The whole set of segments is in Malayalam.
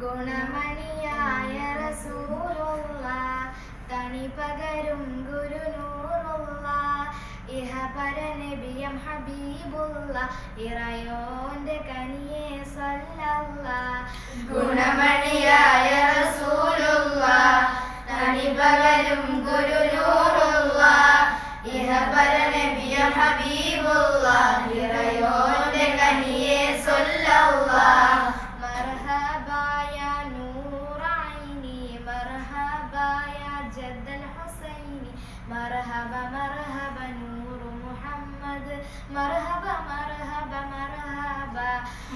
ഗുണമണിയായ റസൂലുള്ള തണി ഗുരുനൂറുള്ള ഇഹ നബിയം ഹബീബുള്ള ഇറയോന്റെ കനിയെ സല്ലല്ല മർഹബായ ജദ്ദൽ ഹുസൈനി മർഹബ മർഹബ നൂർ മുഹമ്മദ് മർഹബ മർഹബ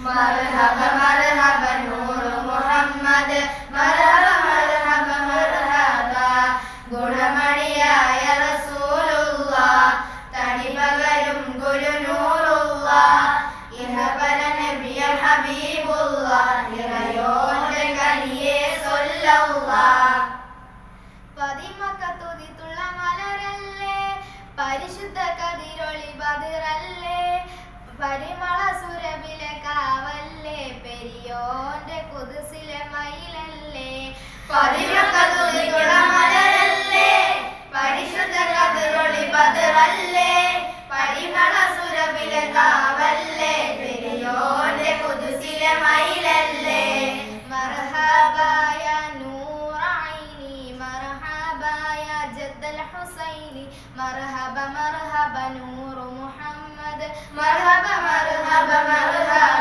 മർഹബ പരിശുദ്ധ കതിരൊളി ബദിറല്ലേ പരിമള സുരവിലെ കാവല്ലേ? പെരിയോന്റെ കുതിസിലെ മയിലല്ലേ? പരിശുദ്ധ കതിരൊളി ബദറല്ലേ പരിമള സുരവിലെ കാവല്ലേ? മർഹബ മർഹബ നൂർ മുഹമ്മദ് മർഹബ മർഹബ മർഹബ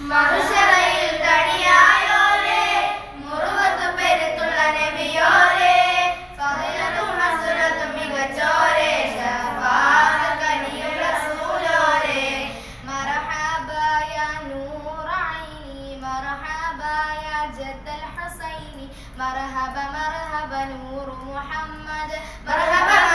റസൂലോരെ മഹ്ശറയിൽ തണിയായോരേ മുറുവത്ത് പെരുത്തുള്ള നബിയോരേ ഫളിലത്തും ഹസ്രത്തും മികച്ചോരേ ശഫാഅത്ത് കനിയും റസൂലോരേ മർഹബായ നൂറൈനി മർഹബായ ജദ്ദൽ ഹുസൈനി മർഹബ മർഹബ നൂർ മുഹമ്മദ് മർഹബ മർഹബ